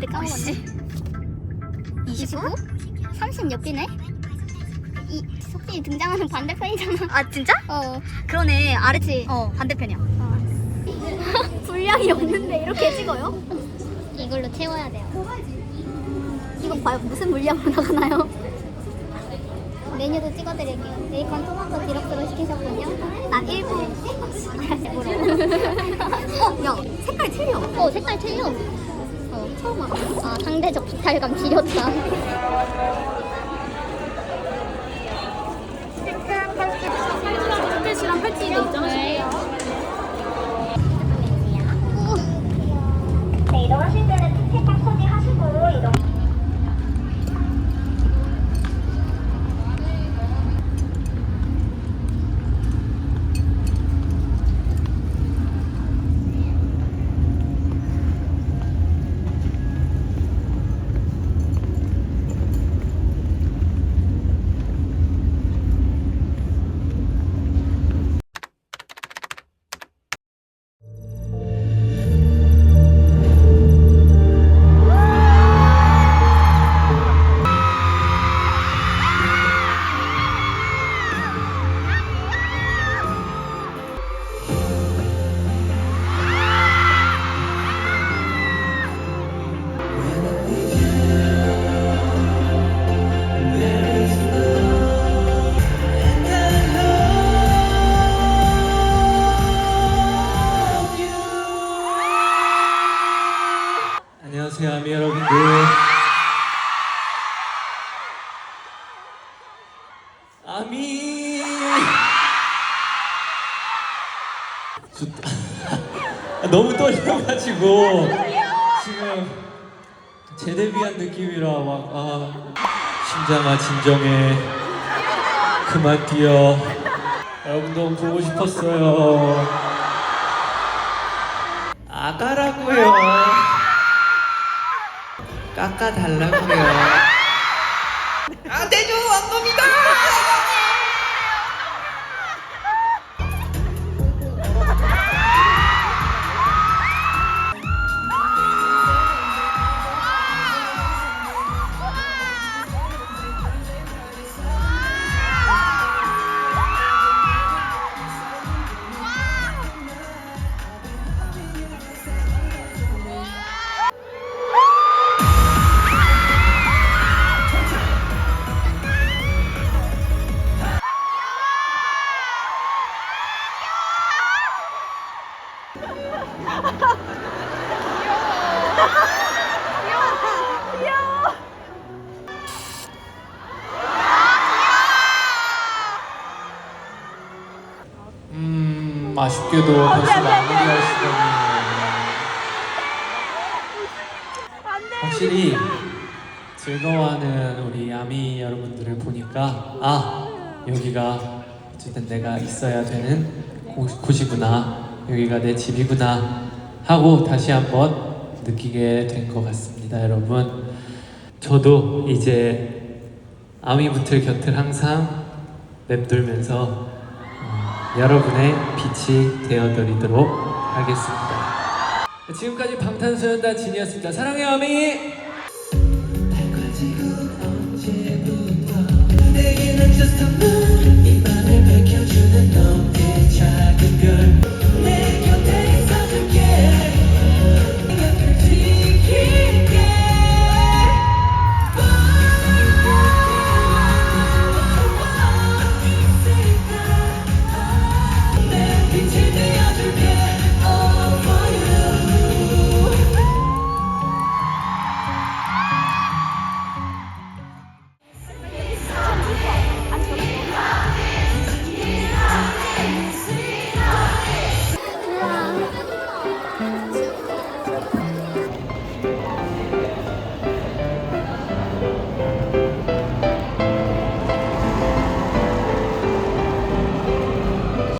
아, 봤는데 까먹었네. 29? 30 옆이네? 이 속진이 등장하는 반대편이잖아. 아 진짜? 어. 그러네 아래 그치? 어 반대편이야 분량이 없는데 이렇게 찍어요? 이걸로 채워야 돼요. 이거 봐요. 무슨 물량으로 나가나요? 메뉴도 찍어드릴게요. 베이컨 토마토 디럭스로 시키셨군요. 나 1부. 어, 야 색깔 틀려 어, 색깔 틀려. 어, 처음 알아. 아, 상대적 비탈감 지렸다. 안녕하세요, 아미 여러분들. 아미. 너무 떨려가지고 지금 재데뷔한 느낌이라 막 아, 심장아 진정해. 그만 뛰어. 여러분 너무 보고 싶었어요. 아가라고요. 깎아달라고요. 음, 아쉽게도 벌써 마무리할 시간이에요. 확실히 즐거워하는 우리 아미 여러분들을 보니까 아 여기가 어쨌든 내가 있어야 되는 곳, 곳이구나 여기가 내 집이구나 하고 다시 한번 느끼게 된 것 같습니다 여러분. 저도 이제 아미분들 곁을 항상 맴돌면서 어, 여러분의 빛이 되어드리도록 하겠습니다. 지금까지 방탄소년단 진이었습니다. 사랑해요 아미! just a